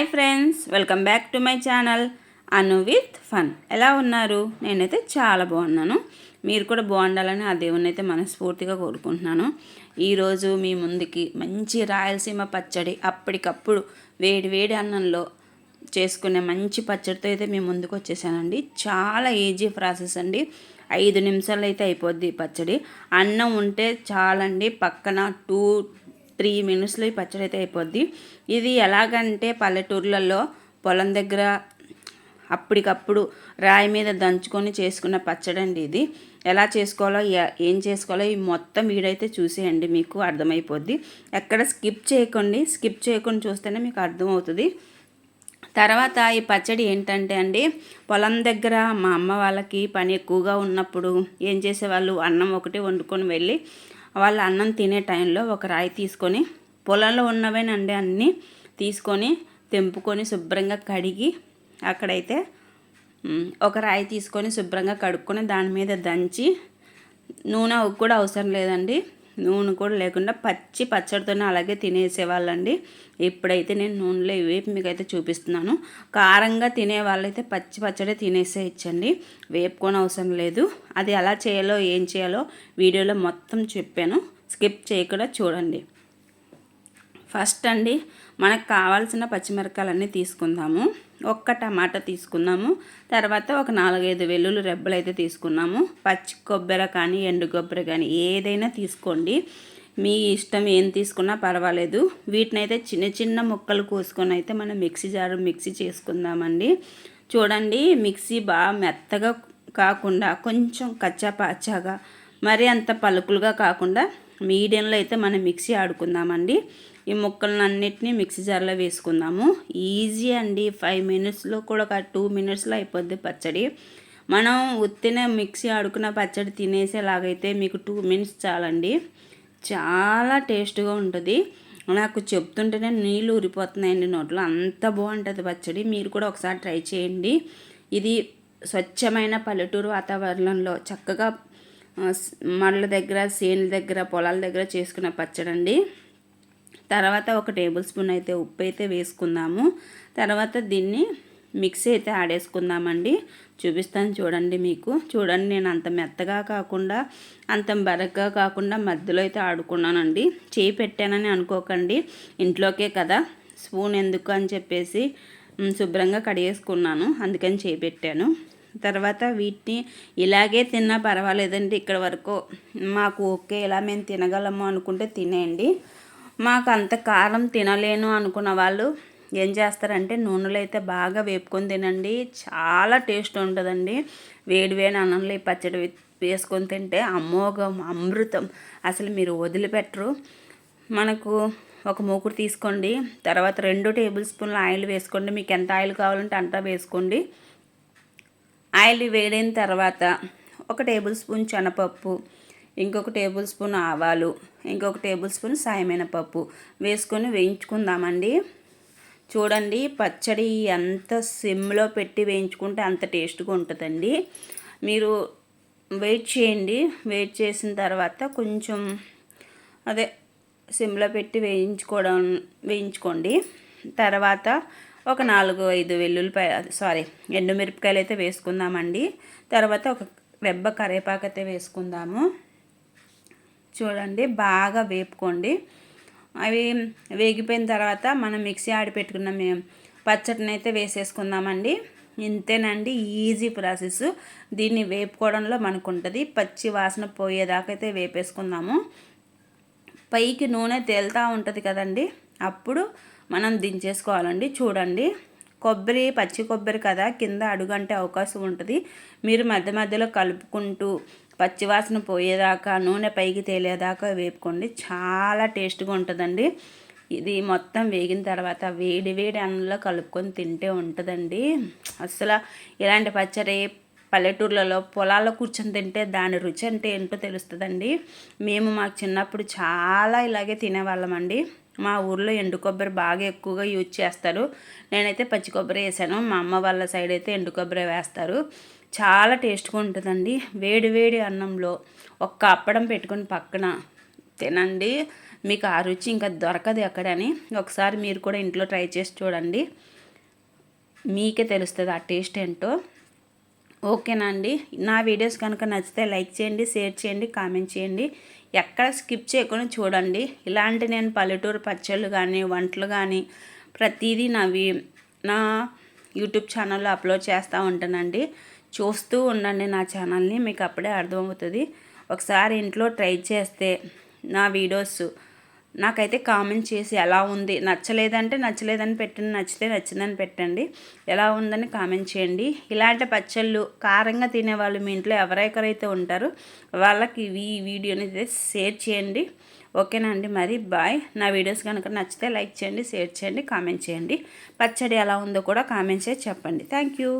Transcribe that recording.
Hi friends welcome back to my channel. Anu with fun. ఎలా ఉన్నారు? నేనైతే చాలా బాగున్నాను. మీరు కూడా బాగుండాలని ఆ దేవుని అయితే మనస్ఫూర్తిగా కోరుకుంటున్నాను. ఈరోజు మీ ముందుకి మంచి రాయలసీమ పచ్చడి అప్పటికప్పుడు వేడి వేడి అన్నంలో చేసుకునే మంచి పచ్చడితో అయితే మీ ముందుకు వచ్చేసానండి. చాలా ఈజీ ప్రాసెస్ అండి. ఐదు నిమిషాలు అయితే అయిపోద్ది పచ్చడి. అన్నం ఉంటే చాలండి పక్కన టూ త్రీ మినిట్స్లో ఈ పచ్చడి అయితే అయిపోద్ది. ఇది ఎలాగంటే పల్లెటూర్లలో పొలం దగ్గర అప్పటికప్పుడు రాయి మీద దంచుకొని చేసుకున్న పచ్చడి అండి ఇది. ఎలా చేసుకోవాలో ఏం చేసుకోవాలో ఈ మొత్తం వీడైతే చూసేయండి మీకు అర్థమైపోద్ది. ఎక్కడ స్కిప్ చేయకండి స్కిప్ చేయకుండా చూస్తేనే మీకు అర్థమవుతుంది. తర్వాత ఈ పచ్చడి ఏంటంటే అండి పొలం దగ్గర మా అమ్మ వాళ్ళకి పని ఎక్కువగా ఉన్నప్పుడు ఏం చేసేవాళ్ళు అన్నం ఒకటి వండుకొని వెళ్ళి వాళ్ళు అన్నం తినే టైంలో ఒక రాయి తీసుకొని పొలంలో ఉన్నవేనండి అన్నీ తీసుకొని తెంపుకొని శుభ్రంగా కడిగి అక్కడైతే ఒక రాయి తీసుకొని శుభ్రంగా కడుక్కొని దాని మీద దంచి నూనె కూడా అవసరం లేదండి. నూనె కూడా లేకుండా పచ్చి పచ్చడితోనే అలాగే తినేసేవాళ్ళండి. ఇప్పుడైతే నేను నూనెలో వేపి మీకైతే చూపిస్తున్నాను. కారంగా తినే వాళ్ళైతే పచ్చి పచ్చడి తినేసే ఇచ్చండి. వేపుకొని అవసరం లేదు. అది ఎలా చేయాలో ఏం చేయాలో వీడియోలో మొత్తం చెప్పాను. స్కిప్ చేయకుండా చూడండి. ఫస్ట్ అండి మనకు కావాల్సిన పచ్చిమిరకాయలన్నీ తీసుకుందాము. ఒక్క టమాటా తీసుకున్నాము. తర్వాత ఒక నాలుగైదు వెల్లుల్లి రెబ్బలు అయితే తీసుకున్నాము. పచ్చి కొబ్బరి కానీ ఎండు కొబ్బరి కానీ ఏదైనా తీసుకోండి. మీ ఇష్టం ఏం తీసుకున్నా పర్వాలేదు. వీటిని అయితే చిన్న చిన్న ముక్కలు కోసుకొని అయితే మనం మిక్సీ జారు మిక్సీ చేసుకుందామండి. చూడండి మిక్సీ బాగా మెత్తగా కాకుండా కొంచెం కచ్చా పచ్చాగా మరి అంత పలుకులుగా కాకుండా మీడియంలో అయితే మనం మిక్సీ ఆడుకుందామండి. ఈ ముక్కలను అన్నిటినీ మిక్సీ జార్లో వేసుకుందాము. ఈజీ అండి. ఫైవ్ మినిట్స్లో కూడా ఒక టూ మినిట్స్లో అయిపోద్ది పచ్చడి. మనం ఉత్తిన మిక్సీ ఆడుకున్న పచ్చడి తినేసేలాగైతే మీకు టూ మినిట్స్ చాలండి. చాలా టేస్ట్గా ఉంటుంది. నాకు చెప్తుంటేనే నీళ్ళు ఊరిపోతున్నాయండి నోట్లో. అంత బాగుంటుంది పచ్చడి. మీరు కూడా ఒకసారి ట్రై చేయండి. ఇది స్వచ్ఛమైన పల్లెటూరు వాతావరణంలో చక్కగా మళ్ళ దగ్గర సేనుల దగ్గర పొలాల దగ్గర చేసుకున్న పచ్చడి అండి తర్వాత ఒక టేబుల్ స్పూన్ అయితే ఉప్పు అయితే వేసుకుందాము. తర్వాత దీన్ని మిక్సీ అయితే ఆడేసుకుందామండి చూపిస్తాను చూడండి మీకు. చూడండి నేను అంత మెత్తగా కాకుండా అంత బరగ్గా కాకుండా మధ్యలో అయితే ఆడుకున్నానండి. చేయి పెట్టానని అనుకోకండి. ఇంట్లోకే కదా. స్పూన్ ఎందుకు అని చెప్పేసి శుభ్రంగా కడిగేసుకున్నాను. అందుకని చేయి పెట్టాను. తర్వాత వీటిని ఇలాగే తిన్నా పర్వాలేదండి. ఇక్కడ వరకు మాకు ఓకే ఇలా మేము తినగలము అనుకుంటే తినేయండి. మాకు అంత కారం తినలేను అనుకున్న వాళ్ళు ఏం చేస్తారంటే నూనెలో అయితే బాగా వేపుకొని తినండి. చాలా టేస్ట్ ఉంటుందండి. వేడి వేడి అన్నంలో ఈ పచ్చడి వేసుకొని తింటే అమోఘం అమృతం. అసలు మీరు వదిలిపెట్టరు. మనకు ఒక మూకుడు తీసుకోండి. తర్వాత రెండు టేబుల్ స్పూన్ల ఆయిల్ వేసుకోండి. మీకు ఎంత ఆయిల్ కావాలంటే అంతా వేసుకోండి. ఆయిల్ వేడిన తర్వాత ఒక టేబుల్ స్పూన్ శనపప్పు ఇంకొక టేబుల్ స్పూన్ ఆవాలు ఇంకొక టేబుల్ స్పూన్ సాయమైన పప్పు వేసుకొని వేయించుకుందామండి. చూడండి పచ్చడి ఎంత సిమ్లో పెట్టి వేయించుకుంటే అంత టేస్ట్గా ఉంటుందండి. మీరు వెయిట్ చేయండి. వెయిట్ చేసిన తర్వాత కొంచెం అదే సిమ్లో పెట్టి వేయించుకోవడం వేయించుకోండి. తర్వాత ఒక నాలుగు ఐదు వెల్లుల్లిపాయ సారీ ఎండుమిరపకాయలు అయితే వేసుకుందామండి. తర్వాత ఒక రెబ్బ కరివేపాకు అయితే వేసుకుందాము. చూడండి బాగా వేపుకోండి. అవి వేగిపోయిన తర్వాత మనం మిక్సీ ఆడి పెట్టుకున్న మేము పచ్చడిని అయితే వేసేసుకుందామండి. ఇంతేనండి ఈజీ ప్రాసెస్. దీన్ని వేపుకోవడంలో మనకు ఉంటుంది పచ్చి వాసన పోయేదాకా అయితే వేపేసుకుందాము. పైకి నూనె తేలుతూ ఉంటుంది కదండి అప్పుడు మనం దించేసుకోవాలండి. చూడండి. కొబ్బరి పచ్చి కొబ్బరి కదా కింద అడుగంటే అవకాశం ఉంటుంది. మీరు మధ్య మధ్యలో కలుపుకుంటూ పచ్చివాసన పోయేదాకా నూనె పైకి తేలేదాకా వేపుకోండి. చాలా టేస్ట్గా ఉంటుందండి. ఇది మొత్తం వేగిన తర్వాత వేడి వేడి అన్నంలో కలుపుకొని తింటే ఉంటుందండి. అసలు ఇలాంటి పచ్చడి పల్లెటూర్లలో పొలాల్లో కూర్చొని తింటే దాని రుచి అంటే ఏంటో తెలుస్తుందండి. మేము మాకు చిన్నప్పుడు చాలా ఇలాగే తినేవాళ్ళమండి. మా ఊర్లో ఎండు కొబ్బరి బాగా ఎక్కువగా యూజ్ చేస్తారు. నేనైతే పచ్చి కొబ్బరి వేసాను. మా అమ్మ వాళ్ళ సైడ్ అయితే ఎండు కొబ్బరి వేస్తారు. చాలా టేస్ట్గా ఉంటుందండి. వేడి వేడి అన్నంలో ఒక్క అప్పడం పెట్టుకుని పక్కన తినండి. మీకు ఆ రుచి ఇంకా దొరకదు ఎక్కడని. ఒకసారి మీరు కూడా ఇంట్లో ట్రై చేసి చూడండి. మీకే తెలుస్తుంది ఆ టేస్ట్ ఏంటో. ఓకేనా అండి నా వీడియోస్ కనుక నచ్చితే లైక్ చేయండి షేర్ చేయండి కామెంట్ చేయండి. ఎక్కడ స్కిప్ చేయకుండా చూడండి. ఇలాంటి నేను పల్లెటూరు పచ్చళ్ళు కానీ వంటలు కానీ ప్రతిదీ నావి నా యూట్యూబ్ ఛానల్లో అప్లోడ్ చేస్తూ ఉంటానండి. చూస్తూ ఉండండి నా ఛానల్ని మీకు అప్పుడే అర్థమవుతుంది. ఒకసారి ఇంట్లో ట్రై చేస్తే నా వీడియోస్ నాకైతే కామెంట్ చేసి ఎలా ఉంది నచ్చలేదంటే నచ్చలేదని పెట్టండి నచ్చితే నచ్చిందని పెట్టండి. ఎలా ఉందని కామెంట్ చేయండి. ఇలాంటి పచ్చళ్ళు కారంగా తినేవాళ్ళు మీ ఇంట్లో ఎవరెవరైతే ఉంటారో వాళ్ళకి ఈ వీడియోని షేర్ చేయండి. ఓకేనా అండి మరి? బాయ్. నా వీడియోస్ కనుక నచ్చితే లైక్ చేయండి షేర్ చేయండి కామెంట్ చేయండి. పచ్చడి ఎలా ఉందో కూడా కామెంట్ చేసి చెప్పండి. Thank you.